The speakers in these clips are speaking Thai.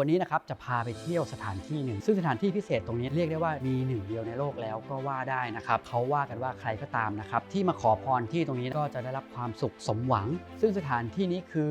วันนี้นะครับจะพาไปเที่ยวสถานที่หนึ่ง ซึ่งสถานที่พิเศษตรงนี้เรียกได้ว่ามีหนึ่งเดียวในโลกแล้วก็ว่าได้นะครับเขาว่ากันว่าใครก็ตามนะครับที่มาขอพรที่ตรงนี้ก็จะได้รับความสุขสมหวัง ซึ่งสถานที่นี้คือ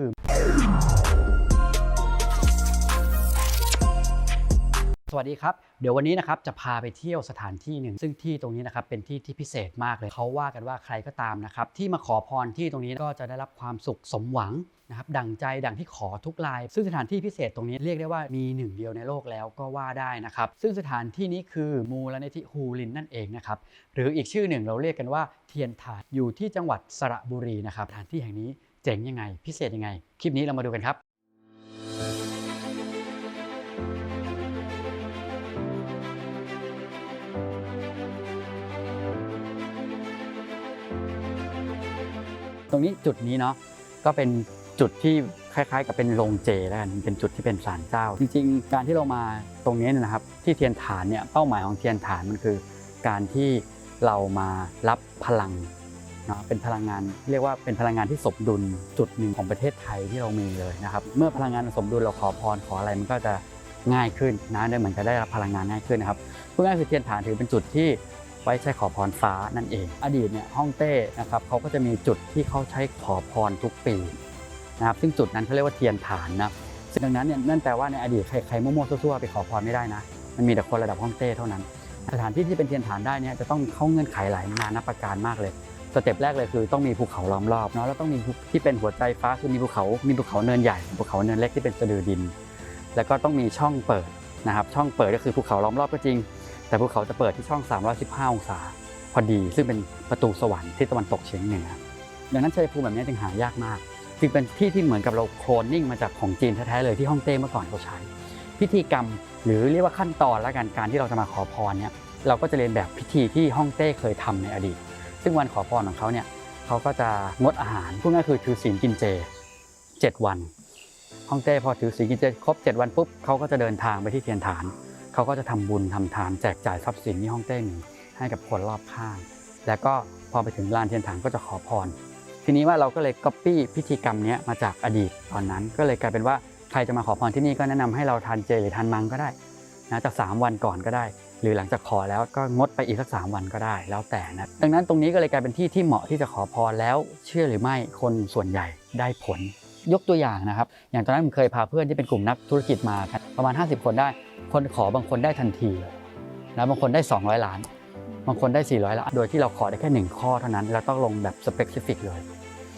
สวัสดีครับ เดี๋ยววันนี้นะครับจะพาไปเที่ยวสถานที่หนึ่ง ซึ่งที่ตรงนี้นะครับเป็นที่ที่พิเศษมากเลยเขาว่ากันว่าใครก็ตามนะครับที่มาขอพรที่ตรงนี้ก็จะได้รับความสุขสมหวังนะครับดังใจดังที่ขอทุกราย ซึ่งสถานที่พิเศษตรงนี้เรียกได้ว่ามีหนึ่งเดียวในโลกแล้วก็ว่าได้นะครับ ซึ่งสถานที่นี้คือมูลนิธิฮูลินนั่นเองนะครับหรืออีกชื่อหนึ่งเราเรียกกันว่าเทียนถาดอยู่ที่จังหวัดสระบุรีนะครับสถานที่แห่งนี้เจ๋งยังไง พิเศษยังไง คลิปนี้เรามาดูกันครับ ตรงนี้จุดนี้เนาะก็เป็นจุดที่คล้ายๆ กับเป็นโรงเจแล้วกันเป็นจุดที่เป็นศาลเจ้า จริงๆ การที่เรามาตรงนี้นะครับ ที่เทียนฐานเนี่ยเป้าหมายของเทียนฐานมันคือ การที่เรามารับพลังเนาะเป็นพลังงานเรียกว่าเป็นพลังงานที่สมดุลจุดหนึ่งของประเทศไทยที่เรามีเลยนะครับ เมื่อพลังงานสมดุลเราขอพรขออะไรมันก็จะง่ายขึ้นนะได้เหมือนจะได้รับพลังงานง่ายขึ้นนะครับพูดง่ายคือเทียนฐานถือเป็นจุดที่ ไว้ใช้ขอพรฟ้านั่นเอง อดีตเนี่ยฮ่องเต้นะครับเขาก็จะมีจุดที่เขาใช้ขอพรทุกปีนะครับซึ่งจุดนั้นเขาเรียกว่าเทียนฐานนะซึ่งดังนั้นเนี่ยนั่นแปลว่าในอดีตใครใครมั่วๆซั่วๆไปขอพรไม่ได้นะ มันมีแต่คนระดับฮ่องเต้เท่านั้น สถานที่ที่เป็นเทียนฐานได้เนี่ยจะต้องเข้าเงื่อนไขหลายนานับประการมากเลยสเต็ปแรกเลยคือต้องมีภูเขาล้อมรอบเนาะแล้วต้องมีที่เป็นหัวใจฟ้าคือมีภูเขามีภูเขาเนินใหญ่ภูเขาเนินเล็กที่เป็นสะดือดิน แล้วก็ต้องมีช่องเปิดนะครับช่องเปิดก็คือภูเขาล้อมรอบก็จริง แต่ภูเขาจะเปิดที่ช่อง 315 องศา พอดี ซึ่งเป็นประตูสวรรค์ที่ตะวันตกเฉียงเหนือดังนั้นชัยภูมิแบบนี้จึงหายากมาก จึงเป็นที่ที่เหมือนกับเราโคลนนิ่งมาจากของจีนแท้ๆเลยที่ฮ่องเต้เมื่อก่อนเขาใช้ พิธีกรรมหรือเรียกว่าขั้นตอนและการการที่เราจะมาขอพรเนี่ยเราก็จะเรียนแบบพิธีที่ฮ่องเต้เคยทำในอดีต ซึ่งวันขอพรของเขาเนี่ยเขาก็จะงดอาหารพูดง่ายคือถือศีลกินเจ 7 วันฮ่องเต้พอถือศีลกินเจครบ 7 วันปุ๊บเขาก็จะเดินทางไปที่เทียนฐาน เขาก็จะทำบุญทำทานแจกจ่ายทรัพย์สินที่ฮ่องเต้มีให้กับคนรอบข้าง แล้วก็พอไปถึงลานเทียนฐานก็จะขอพร ทีนี้ว่าเราก็เลยก๊อปปี้พิธีกรรมนี้มาจากอดีตตอนนั้น ก็เลยกลายเป็นว่าใครจะมาขอพรที่นี่ก็แนะนำให้เราทานเจหรือทานมังก็ได้นะจาก3วันก่อนก็ได้ หรือหลังจากขอแล้วก็งดไปอีกสักสามวันก็ได้แล้วแต่นะดังนั้นตรงนี้ก็เลยกลายเป็นที่ที่เหมาะที่จะขอพรแล้วเชื่อหรือไม่คนส่วนใหญ่ได้ผลยกตัวอย่างนะครับ อย่างตอนนั้นผมเคยพาเพื่อนที่เป็นกลุ่มนักธุรกิจมากันประมาณ 50 คนได้ คนขอบางคนได้ทันทีเลยนะบางคนได้ 200 ล้าน บางคนได้ 400 ล้าน โดยที่เราขอได้แค่ 1 ข้อเท่านั้นแล้วต้องลงแบบสเปกซิฟิกเลย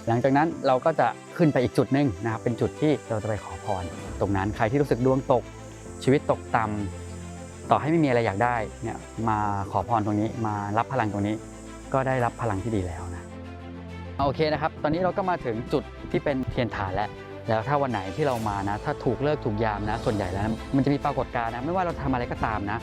หลังจากนั้นเราก็จะขึ้นไปอีกจุดหนึ่งนะครับเป็นจุดที่เราจะไปขอพร ตรงนั้นใครที่รู้สึกดวงตกชีวิตตกต่ำต่อให้ไม่มีอะไรอยากได้เนี่ยมาขอพรตรงนี้มารับพลังตรงนี้ ก็ได้รับพลังที่ดีแล้วนะโอเคนะครับ ตอนนี้เราก็มาถึงจุดที่เป็นเทียนฐานแล้ว แล้วถ้าวันไหนที่เรามานะ ถ้าถูกเลิกถูกยามนะ ส่วนใหญ่แล้ว มันจะมีปรากฏการณ์นะ ไม่ว่าเราทำอะไรก็ตามนะ